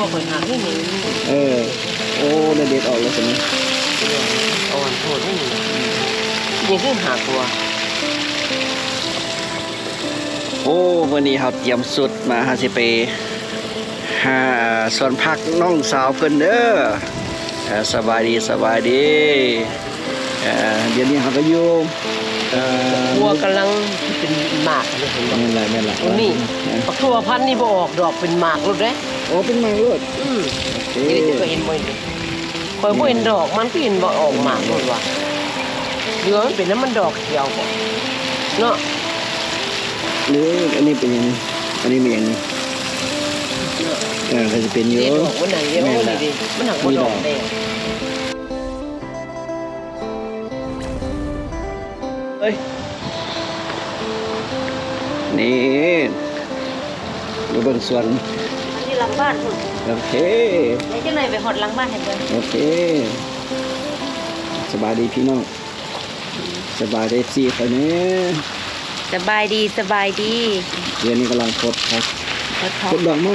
ตัวข่อยหาให้หนึ่งเออ โอ้ได้เด็ดออกแล้วสินะเอาอันโทษให้หนึ่งยังขึ้นหาตัว โอ้วันนี้เราเตรียมสุดมาหาสิไปหาส่วนพักน้องสาวเพิ่นเด้อเอ่อสบายดีสบายดีเอ่อเดี๋ยวนี้เราก็อยู่เอ่อวัวกำลังเป็นหมากเลยเห็นบ่แม่นไรแม่นไรโอ้นี่ปักทั่วพันธุ์นี่บ่ออกดอกเป็นหมากเลย เด้โอ้เป็นมังรวดอืมเอ๊นี่จะเคยเห็นบ่เห็นคอยบ่เห็นดอกมันก็เห็นบ่ออกหมากเลยว่ะเดือมันเป็นน้ำมันดอกเขียวบ่เนาะหรืออันนี้เป็นยังไงอันนี้มีอย่างนี้เออก็จะเป็นอยู่เด็ดดอกมันไหนเดี๋ยวมันนี่ดิมันหักบ่ดอกแดงเฮ้ยนี่ดูเบิ่งสวนที่หลัง บ้านพุ่นโอเคไอ้เจ้าหน่อยไปหอดหลังบ้านให้เบิ่งโอเค สบายดีพี่น้องสบายดีสี่คนนี้สบายดีสบายดีเดือนนี้กำลังพดครับหดเขาพดดอกไม้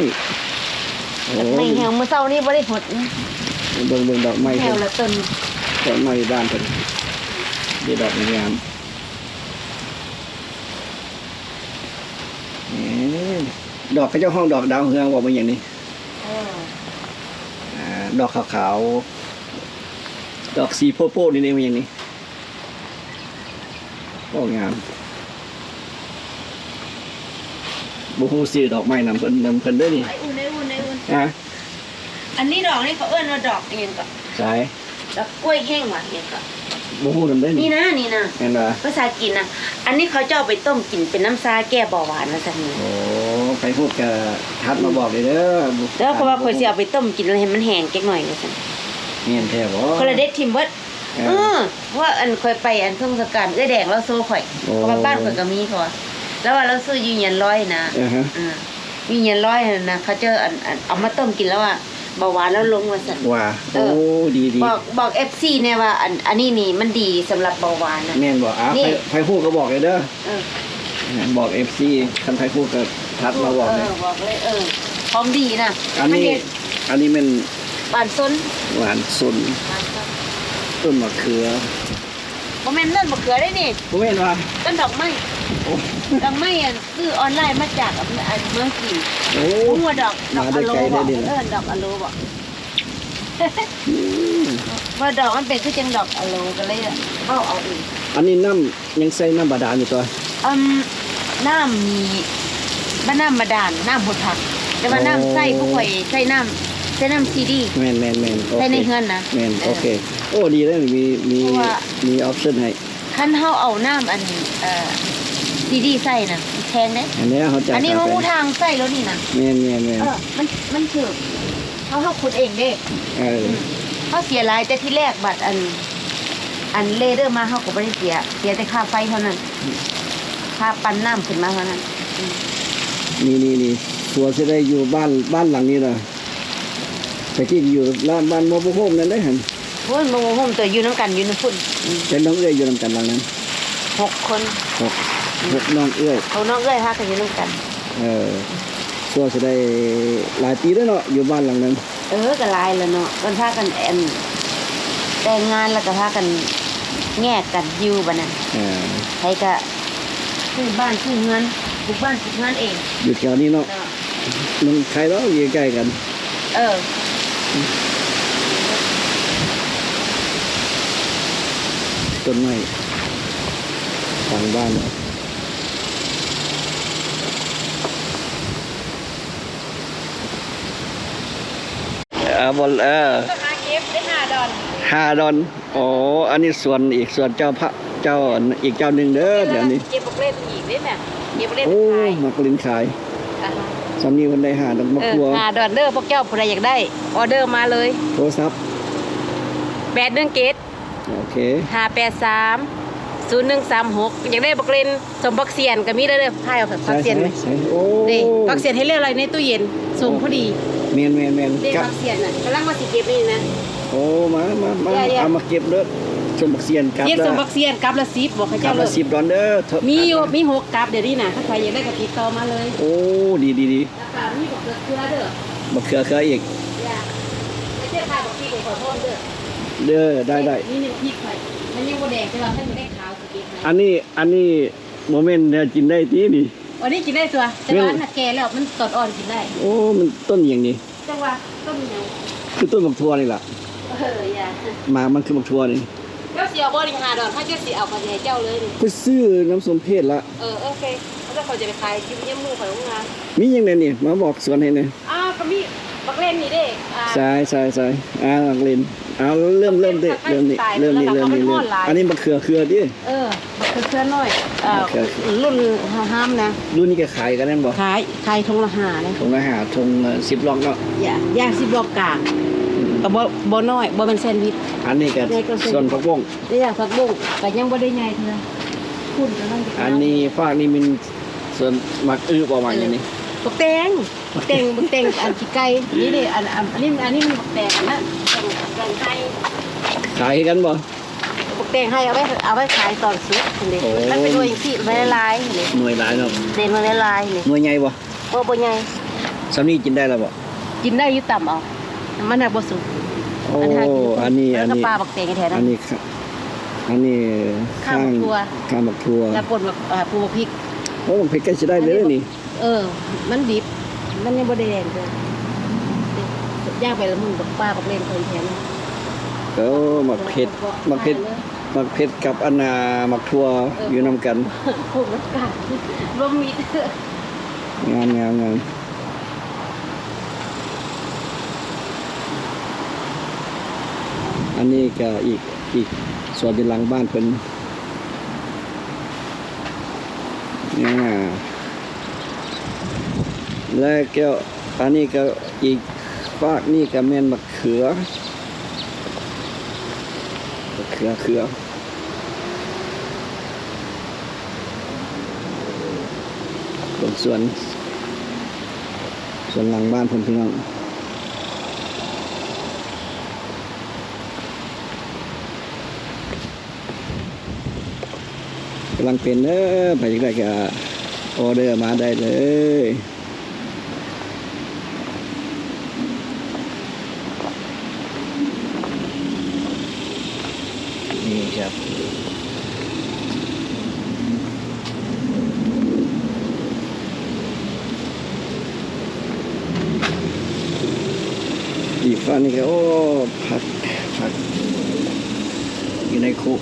โอ้ไม่แหวเมื่อเช้านี้บ่ได้หดนะเบิ่งเบิ่งดอกไม้แหเพิ่วนละต้นดอกไม้บ้านเพิ่นดีดอกงามนี่ดอกเขาเจ้าห้องดอกดาวเฮืองบอกมาอย่างนี้เอออ่า ดอกขาวๆ ดอกสีโพโป้นี่นี่มันอย่างนี้โอ้งามบุฮูสีดอกไม้นำเพิ่นนำเพิ่นเด้วยนี่ไอ้อุ่นไอ้อุ่นไอ้อุ่นอะอันนี้ดอกนี่เขาเอิ้นว่าดอกอิหยังก็สายดอกกล้วยแห้งหวานอิหยังก็บุฮูนำได้นี่นี่นะนี่นะเห็นป่ะภาษากินนะอันนี้เขาจะเอาไปต้มกินเป็นน้ำซาแก้เบาหวานนะจ๊ะนี่โอ้ ใครพูดกับทัดมาบอกเลยเด้อแล้วเขาว่าข่อยสิเอาไปต้มกินแล้วให้มันแห้งจักหน่อยว่าซั่นเงียนแท้บ่คนละเด็ดทิมเบิดเอเอออเพราะว่าอันข่อยไปอันเพิ่งสการเอ้ยแดงเราโซ่ข่อยโอ้เพราะว่าบ้านข่อยก็มีเขาว่าแล้วว่าเราซื้ออยูเนียนร้อยนะเออฮะอ่ามีเงินร้อยน่ะนะเขาเจออันอันเอามาต้มกินแล้วอะเบาหวานแล้วลงมาสั่นว่าเอโอ้อดีดีบอกบอกเอฟซีเนี่ยว่าอันอันนี้นี่มันดีสำหรับเบาหวานนะแม่นบอกอะนี่ใครใครพูดก็บอกเลยเด้อ เออบอก FC คันใครพูดก็ทัดมาบอกเลยเออบอกเลยเออพร้อมดีนะอันนี้มัเด็ดอันนี้มันบานซนหวานสุนบานซนต้นมะเขือบ่แม่นนั่นบ่เขือได้นี่ผมเห็นว่าต้นดอกไม้โอ้ดอกไม้อันซื้อออนไลน์มาจากอันอันเมืองจีนโอ้หัวดอกดอกมาได้อะโลไกลบได้อกดีเอนะอดอกอะโลบอกอืมว่าดอกมันเป็นคือจังดอกอะโลก็เลยเอาเอาเองอันนี้น้ำยังใส่น้ำบาดาลอยู่ตัว อืมน้ำมีบ้านน้ำบาดาลน้ำหดผัก แต่ว่าโอ้น้ำใส่ผู้ข่อยใส่น้ำใส่น้ำซีดี แมนแมนแมนโอใส่เคในเฮือนนะแมนเออโอเค โอ้ดีเลยมีมีเพราะว่า มีออปชั่นให้คันเฮาเอาน้ำอันเอ่อซีดีใส่น่ะแพงเด้อันนี้เขาจ่ายอันนี้ค่าเขาไปหูทางใส่แล้วนี่นะแมนแมนแมนเออมันมันถือเขาเฮาขุดเองเด้เออเขาเสียหลายแต่ที่แรกบัตรอัน อันเลเดอร์มาเฮาก็บ่ได้เสีย เสียแต่ค่าไฟเท่านั้น ค่าปั่นน้ำขึ้นมาเท่านั้นนี่นี่นี่สัวจะได้อยู่บ้านบ้านหลังนี้นะแต่ที่อยู่ร้านบ้านโมบุโฮมนั่นได้หันโอ้ยบ่ฮู้ตัวอยู่นํกันอยู่นํพุ่นอืมเป็นน้องเอ้ยอยู่นำกันหลังนั้นหกคนหกหกน้องเอ้ยเขาน้องเอ้ยพากันอยู่นํกัน เออสัวจะได้หลายปีแล้วเนาะอยู่บ้านหลังนั้น เออก็หลายแล้วเนาะมันพากันแอนแต่งงานแล้วก็พากันแยกกันอยู่บัดนั้นเออใครก็ ซื้อบ้านซื้อเงินปลูกบ้านปลูกเงินเองอยู่แถวนี้เนาะเนาะมันใครแล้วอยู่ใกล้กัน เออต้นไม้ทางบ้านเนาะเออบอลเออก็หาเก็บได้ห้าดอนฮาดอนอ๋ออันนี้ส่วนอีกส่วนเจ้าพระเจ้าอีกเจ้าหนึ่งเด้อเดี๋ยวนี้ เก็บบุกเล่นอีกได้แม่ เก็บบุกเล่นโอ้ขายมากลินขายอ่าฮะสำนีคนได้หาดอกมะเอครัวอห้าดอนเด้อพวกเจ้าผู้ใดอยากได้ ออเดอร์มาเลยโทรศัพท์แปดหนึ่งเกตโอเคห้าแปดสามศูนย์หนึ่งสามหกอยากได้บุกเล่นสมบักเซียนก็มีได้เลยให้เอาผักใช่เซียนไหมใช่โอ้นี่ผักเซียนให้เลือกอะไรในตู้เย็นส่งพอดีเมนเมนเมนเด็กกับผักเซียนน่ะกำลังมาสิเก็บนี่นะ โอ้มามามาเดี๋ยวๆเอามาเก็บเด้อ ชมบักเซียนกับเรียกเด้สอมบักเซียนกับละสิบบอกให้กัเจ้าบเลละยสิบดอลเด้อเถอะมีอยู่มีหกกับเดี๋ยวนี้นะถ้าใครอยากได้ก็ติดต่อมาเลยโอ้ดีดีดีราคามีบอกเกลือเด้อบักเขือเขืออีกอย่าไม่ใช่ค่ะบอกพี่ขอโทษเด้อเด้อได้ได้นี่นี่พริกหน่อยมันยังบ่แดงแต่ว่ามันไม่ได้ขาวสิเก็บอันนี้อันนี้โมเมนต์เนี่ยกินได้ที่นี่วันนี้กินได้ตัวแต่ว่าอันน่ะแก่แล้วมันตอดอ่อนกินได้โอ้มันต้นอย่างนี้ จังว่าต้มยังคือต้นบักทัวนี่แหละเอออย่ามามันคือบักทัวนี่ เจ้าสิเอาบ่ดิหาดอกถ้าเจ้าสิเอาก็สิให้เจ้าเลยนี่ไปซื้อน้ำส้มเพชรละ เออโอเคแล้วเขาจะไปขายกินเยี่ยมมือของโรงงานมีอย่างไรนี่มาบอกสวนให้หน่อยอ้าวก็มีบักเล่นนี่เด้อ่าใช่ใช่ใช่อ่าหลังเลนเอาเริ่มเริ่มดิเริ่มนี่เริ่มนี่เริ่มนี่เริ่มอันนี้บักเขือเขือดิ เออบักคือเคลื่อนน้อยอ่าโอเค รุ่นห้ามนะรุ่นนี้ก็ขายกันแน่นบ่ขายขายทงละหานะทงอาหารทงสิบล็อกเนาะ อย่าย่างสิบบอกกลาง ก็บ่บ่น้อยบ่เป็นแซนด์วิช อันนี้ก็ใหญ่กว่าสิ ส่วนผักบุ้งนี่อย่างผักบุ้งก็ยังบ่ได้ใหญ่เท่าไหร่คุณก็ต้องอันนี้ฝากนี่มันส่วนหมักอื้อประมาณอย่างนี้บักแตงบักแตงบักแตงอันขี้ไก่นี่เด้อันอันอันนี้อันนี้มันบักแตงอันนั้นแตงไก่ขายกันบ่ บักแตงให้เอาไว้เอาไว้ขายตอนสุกนี่โอ้ มันเป็นหน่วยที่ไม่ละลายนี่หน่วยหลายเนาะเด่นมันละลายนี่หน่วยใหญ่บ่บ่บ่ใหญ่สำนี้กินได้แล้วบ่กินได้อยู่ต่ำเอา มันน่ะบ่สุกโอ้หากิอันนี้อันแล้วก็นี้ปลาบักแตงแท้อันั้นนนี้ค่ะอันนี้ข้าวหมกทั่วข้าวหมกทัวแล้วป่นแบบอ่าปูบักพริกโอ้เผ็ดก็จะได้เลยนี่ เออ มันดิบมันยังบ่ได้แดงเลยย่างไปแล้วมึงบักปลาบักเล่นคนแทนนะโอ้หมักเผ็ดหมักเผ็ดหมักเผ็ดกับอันนาหมักทัวอยู่นํกันพวกรถกาบ่มีเด้องามงามงาม อันนี้ก็อีกอีกส่วนที่หลังบ้านเพิ่นเนี่ยแล้วก็อันนี้ก็อีกฝากนี่ก็แม่นมะเขือมะเขือเขือส่วนส่วนหลังบ้านผมพี่น้อง ลังเป็นเด้อไปจังได้ก็ออเดอร์มาได้เลยนี่ครับอีกฝั่งนี่ก็โอ้ผักผักอยู่ในคุก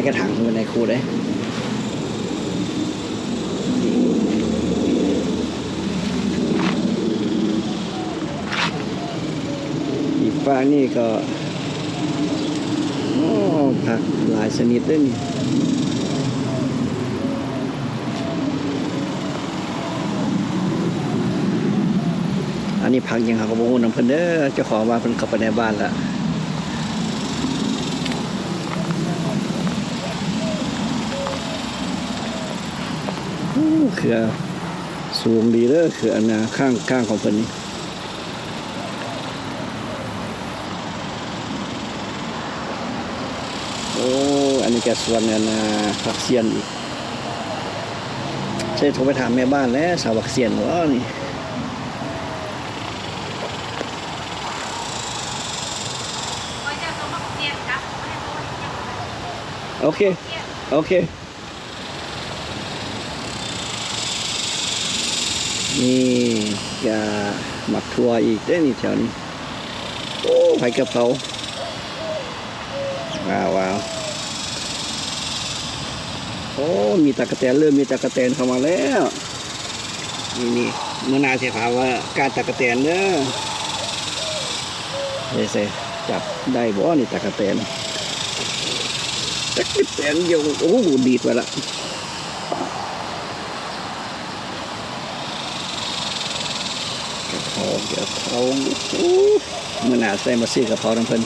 ในกระถางมันในคุได้อีกฝั่งนี่ก็โอ้ผักหลายชนิดด้วยนี่อันนี้พักยังหากระโบน้ำเพิ่นเด้อเจ้าของบ้านเพิ่นเข้าไปในบ้านละ เขือสูงดีเด้อเขืออันนาข้างข้างของเพิ่นนี่โอ้อันนี้แกส่วนอันนาผักเสียนอีกใช่โทรไปถามแม่บ้านแล้วสาวผักเสียนว่านี่โอเค โอเค นี่กะหมักทัวอีกได้นี่แถวนี้ โอ้ไผ่กะเพราว้าวว้าวโอ้มีตะกะแตนเริ่มมีตะกะแตนเข้ามาแล้ว นี่นี่เมื่อนาเสียถาว่าการตะกะแตนเด้อเซ่เซ่จับได้บ่นี่ตะกะแตนตะกี้แตนเดียวโอ้โหดีดไปละกระ เพรากระเพราเมื่อหนาใส่มาซื้อกระเพราน้ำเพิ่น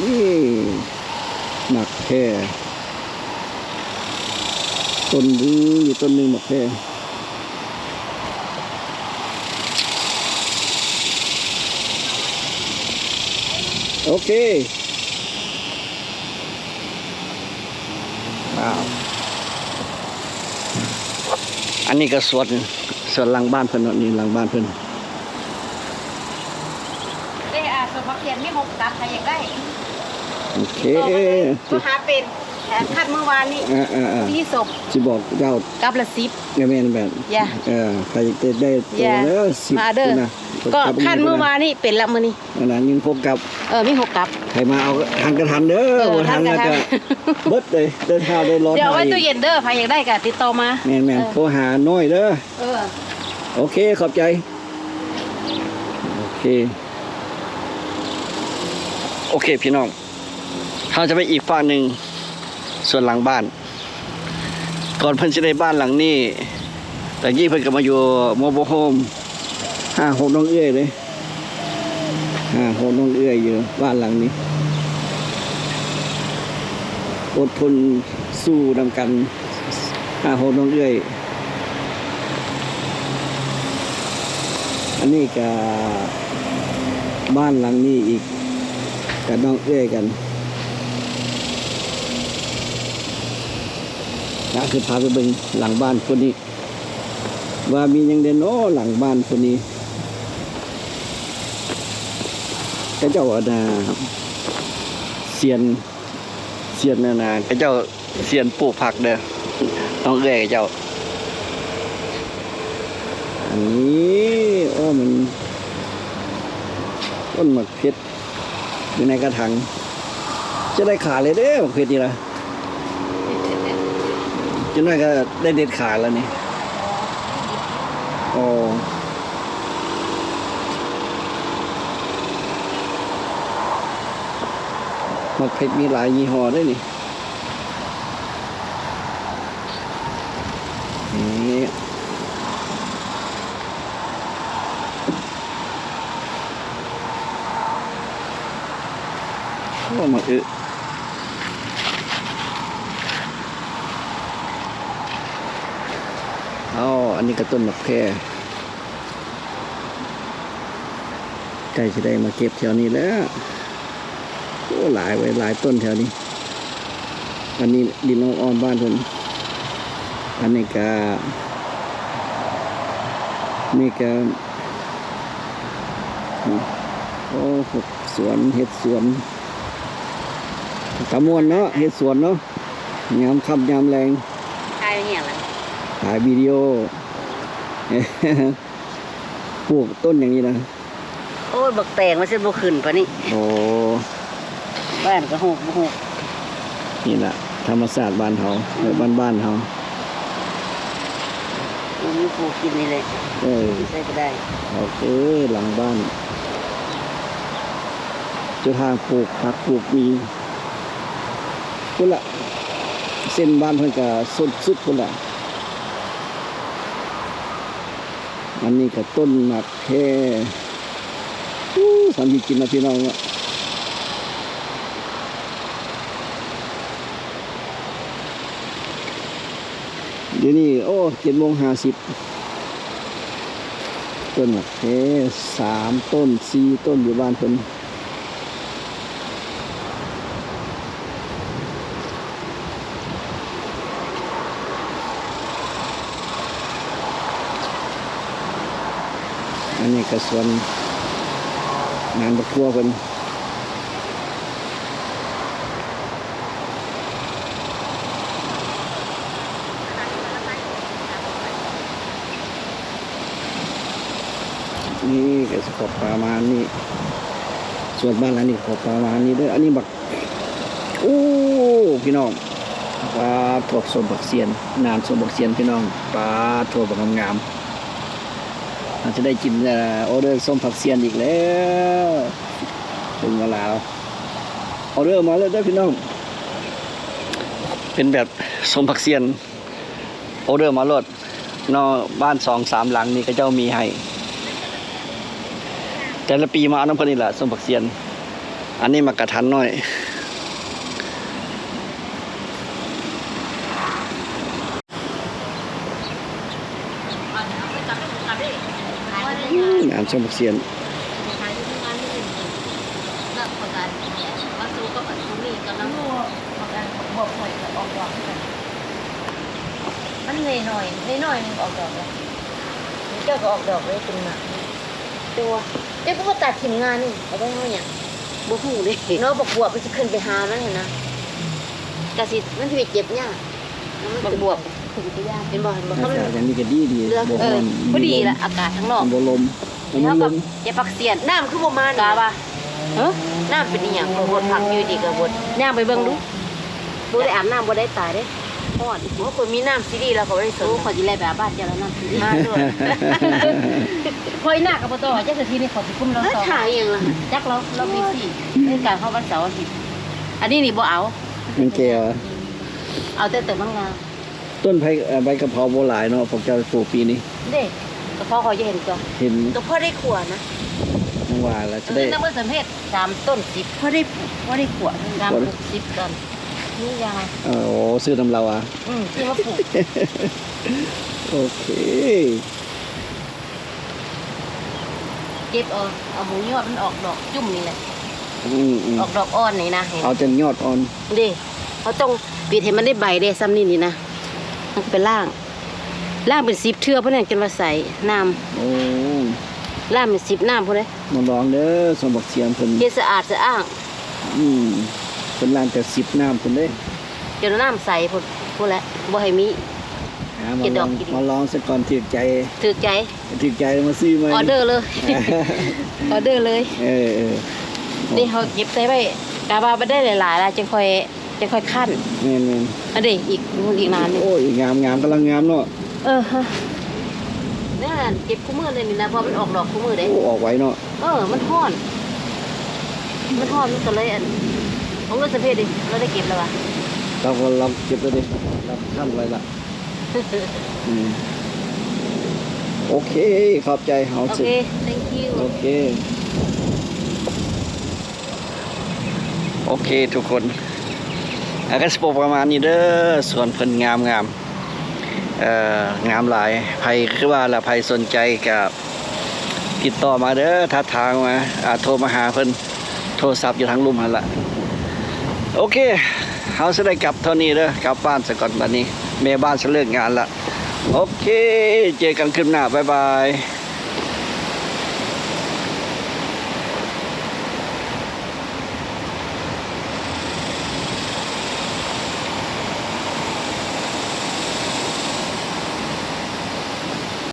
นี่หมักแค่ต้นนึงอยู่ต้นหนึงหมักแค่โอเค ว้าว อันนี้ก็สวนสวนหลังบ้านเพิ่นเนาะนี่หลังบ้านเพิ่นเด้อาสมพักเขียนมีหกตัดใครอยากได้โอเคก็หาเป็นแถมคัดเมื่อวานนี้อ่าอ่าอ่าที่ศพสิบอกเจ้ากับละสิบแม่นแบบอย่าเออใครจะได้ตัวอย่าเด้อสิบมาเด้อนะ ก็คัดเมื่อวานนี้เป็นละมื้อนี้อันนั้นยังพบกับ เออมีหกกับใครมาเอาทันกระทันเด้อเออบ่ทันทันกก็ระทัจะนเบิดเลยเดินทางได้ร้อนเดี๋ยวเอาไว้อีกตู้เย็นเด้อใครอยากได้ก็ติดต่อมาแม่นแม่นเออโทรหาน้อยเด้อเออโอเคขอบใจโอเค โอเคพี่น้องเราจะไปอีกฝั่งหนึ่งส่วนหลังบ้าน ก่อนเพิ่นจะได้บ้านหลังนี้แต่ยี่เพิ่นก็มาอยู่โมโบโฮม ห้าหกน้องเอื้อยเลยห้าหกน้องเอื้อยอยู่บ้านหลังนี้อดทนสู้นำกันห้าหกน้องเอื้อยอันนี้กับบ้านหลังนี้อีกกับน้องเอื้อยกันนะคือพาไปเบิ่งหลังบ้านคนนี้ ว่ามียังเด่นโอ้หลังบ้านคนนี้ ก็เจ้าอาณาเซียนเซียนนานาก็เจ้าเซียนปลูกผักเด้อน้องเอื้อยกับเจ้า อันนี้โอ้มันต้นหมากเพชรอยู่ในกระถางจะได้ขาเลยเด้อหมากเพชรนี่ละจะน้อยก็ได้เด็ดขาแล้วนี่โอ้ มากเพชรมีหลายยี่ห้อด้วยนี่นี่โอ้มาอึเอาอันนี้ก็ต้นมะแค่ใกล้จะได้มาเก็บแถวนี้แล้ว โอ้หลายไว้หลายต้นแถวนี้ อันนี้ดินน้องอ้อมบ้านเพิ่นอันนี้ก็นี่ก็โอ้สวนเห็ดสวนตะมวนเนาะเฮ็ดสวนเนาะยามค่ำยามแรงใช่เนี่ยล่ะถ่ายวิดีโอปลูกต้นอย่างนี้นะ โอ้ยบักแตงมันสิบ่ขึ้นปะนี่ โอ้ บ้านก็หกบ่หกนี่แหละธรรมศาสตร์บ้านเฮาแบบบ้านบ้านๆเฮามันมีปลูกกินนี่เลยเออใส่ก็ได้โอเคหลังบ้านเจ้าทางปลูกผักปลูกมีพุ่นละเส้นบ้านเพิ่นก็สุดสุดพุ่นละอันนี้ก็ต้นหมากแค่อู้สามกินนะพี่น้องอะ เดี๋ยวนี้โอ้เจ็ดโมงห้าสิบต้นมะเขือสามต้นสี่ต้นอยู่บ้านเพิ่นอันนี้ก็ส่วนงานบักทั่วเพิ่น ก็สขอบประมาณนี้ ส่วนบ้านหลังนี้ขอบประมาณนี้ด้ออันนี้บักโอ้พี่น้องปลาถั่วสมบักเสียนนานสมบักเสียนพี่น้องปลาถั่วบักงามๆอาจจะได้กินออเดอร์ส้มผักเสียนอีกแล้วถึงเวลาออเดอร์มาแล้วเด้พี่น้องเป็นแบบส้มผักเสียนออเดอร์มาลดนอกบ้านสองสามหลังนี่ก็เจ้ามีให้ แต่ละปีมาเอาน้ำพันนี่แหละส้มผักเสียน อันนี้มากระทันหน่อยงานส้มผักเสียนมันมันเลยหน่อยเลยหน่อยหนึงออกดอกแล้วเจ้าก็ออกดอกเลยเป็นหมาตัว เจ้าก็มาตัดถิ่นงานนี่เอาไว้เฮาหยังบ่ฮู้เด้เนาะบักบวบมันจะขึ้นไปหามันเห็นนะกะสิมันสิไปเจ็บยากแล้วมันบักขึ้นบวบคือวิทยาเห็นบ่เห็นบ่อาเขามันกาศอย่างนี้ก็ดีดีเลือกบ่เอร้ออนพอดีละอากาศข้างนอกบ่ลมบ่แล้วลกับมยาปักเสียนน้ำคือบ่มากาบ่ะเฮ้อน้ำเป็นอีหยังบ่บดผักอยู่ดีก็บดย่างไปเบิ่งดูบ่ได้อาบน้ำบ่ได้ตายเด้ฮ้อนโอ้คนมีน้ำซีดีแล้วก็บ่ได้สนโอ้ขอยสิไล่ไปอาบ้านเจ้าแล้วน้ำสิมาด้วยค อยหน้ากับบ่ต่อจักทีนี่ขอสิกุมเราเฮ้ยต่อถ่ายอีหยังล่ะจักเราเรามีสี่ในการเข้าวันเสาร์อาทิตย์อันนี้นี่บ่เอามันแก่วะเอาแต่แต่มันงามต้นไผ่เอ่อใบกะเพราบ่หลายเนาะพวกเจ้าปลูกปีนี้เด้ก็พอเขาจะเห็นตัวเห็นก็พอได้ขัวนะจังหว่าแล้วจะได้น้ำมันสมเพศสามต้นสิบพอได้พอได้ขัวสามต้นสิบต้นนี่ยังไงเออโอ้ซื้อน้ำเราอะ อืมที่ว่าปลูกโอเค เก็บเอาเอาหมูยอดมันออกดอกจุ่มนี่แหละอืมอืมออกดอกอ่อนนี่นะเห็นเอาจนยอดอ่อนเด้เขาต้องปิดให้มันได้ใบเด้ซ้ำนี่นี่นะมันเป็นล่าง ล่างเป็นสิบเทื่อเพราะนั่นกันมาใส่น้โอ้ำล่างเป็นสิบน้ำพวกนี้มาลองเด้อสมบักเสียงเพิ่นเฮ็ดสะอาดสะอ้างอืมเพิ่นล้างแต่10น้ำเพิ่นเด้จนน้ำใสพวกพวกแหละบ่ให้มีหา มากินลดออกงกินมาลองสักก่อนถึกใจถือใจถึกใจมาซื้อมาออเดอร์เลยออเดอร์เลยเออเออนี่เขาเก็บใส่ไว้กาบาไปได้หลายๆแล้วจะค่อยจะค่อยขั้นแม่นแม่นอันนี้อีกอีกนานหนึงโอ้ยงามงามกำลังงามเนาะเออฮะนี่นเก็บคู่มือเลยนี่นะเพอมันออกดอกคู่มือเด้โอ้ออกไว้เนาะเออ มันห้อน มันห้อนมันก็เลยอันของเงินสะเพศดิเราได้เก็บแล้ววะเราก็เราเก็บไว้ดิเราท่านไว้ละอืม โอเค ขอบใจเฮาโอสุดเค thank you โอเค โอเคทุกคนอาก็สปประมาณนี้เด้อส่วนเพิ่นงามงามเอ่องามหลายใครคือว่าละใครสนใจกับติดต่อมาเด้อทักทางมาอาโทรมาหาเพิ่นโทรศัพท์อยู่ทางลุมหันละโอเคเฮาจะได้กลับเท่านี้เด้อกลับบ้านซะก่อนบัดนี้ แม่บ้านฉันเลิกงานละโอเค เจอกันคลิปหน้า บ๊ายบาย